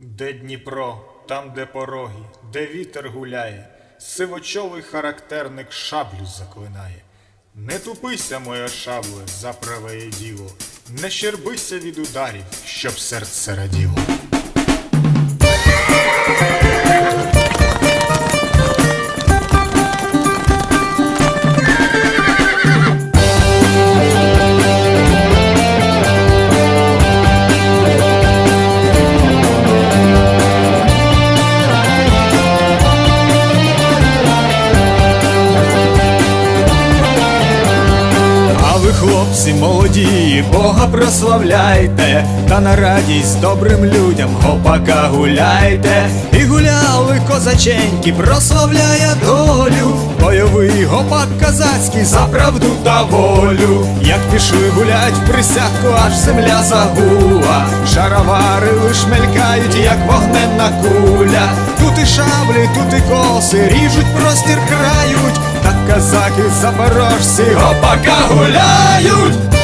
Де Дніпро, там, де пороги, де вітер гуляє, сивочолий характерник шаблю заклинає. Не тупися, моя шабле, за праве діло, не щербися від ударів, щоб серце раділо. Ви, хлопці молоді, Бога прославляйте, та на радість добрим людям гопака гуляйте. І гуляли козаченьки, прославляє долю, бойовий гопак казацький за правду та волю. Як пішли гулять в присядку, аж земля загула, шаровари лиш мелькають, як вогненна куля. Тут і шаблі, тут і коси, ріжуть простір крають, та казаки запорожці опака гуляють.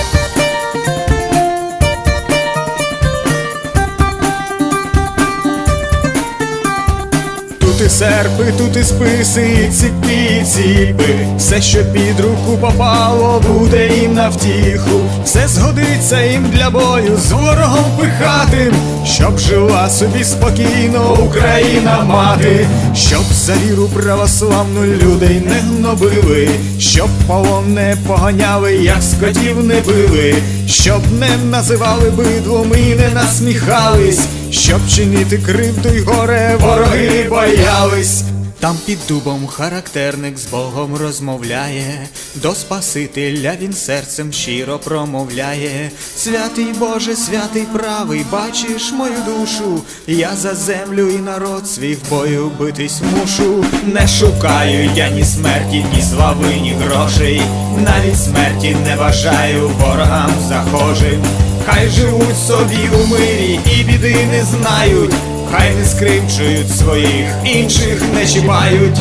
Тут і серпи, тут і списи, і ціпі, і ціпи. Все, що під руку попало, буде їм на втіху. Все згодиться їм для бою з ворогом пихатим, щоб жила собі спокійно Україна мати, щоб за віру православну людей не гнобили, щоб полон не поганяли, як скотів не били, щоб не називали бидлом і не насміхались, щоб чинити кривду й горе вороги боялись. Там під дубом характерник з Богом розмовляє, до Спасителя він серцем щиро промовляє. Святий Боже, святий правий, бачиш мою душу, я за землю і народ свій в бою битись мушу. Не шукаю я ні смерті, ні слави, ні грошей, навіть смерті не бажаю ворогам захожим. Хай живуть собі у мирі і біди не знають. Хай не скривчують своїх, інших не чіпають.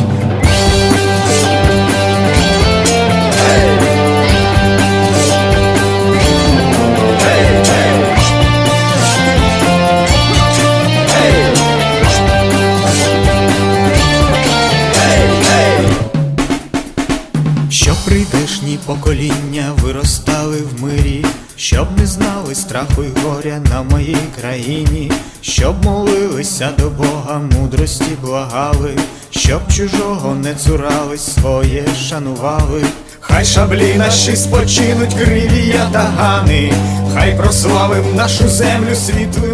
Прийдешні покоління виростали в мирі, щоб не знали страху й горя на моїй країні, щоб молилися до Бога, мудрості благали, щоб чужого не цурались, своє шанували. Хай шаблі наші спочинуть криві ятагани, хай прославим нашу землю світлими ділами.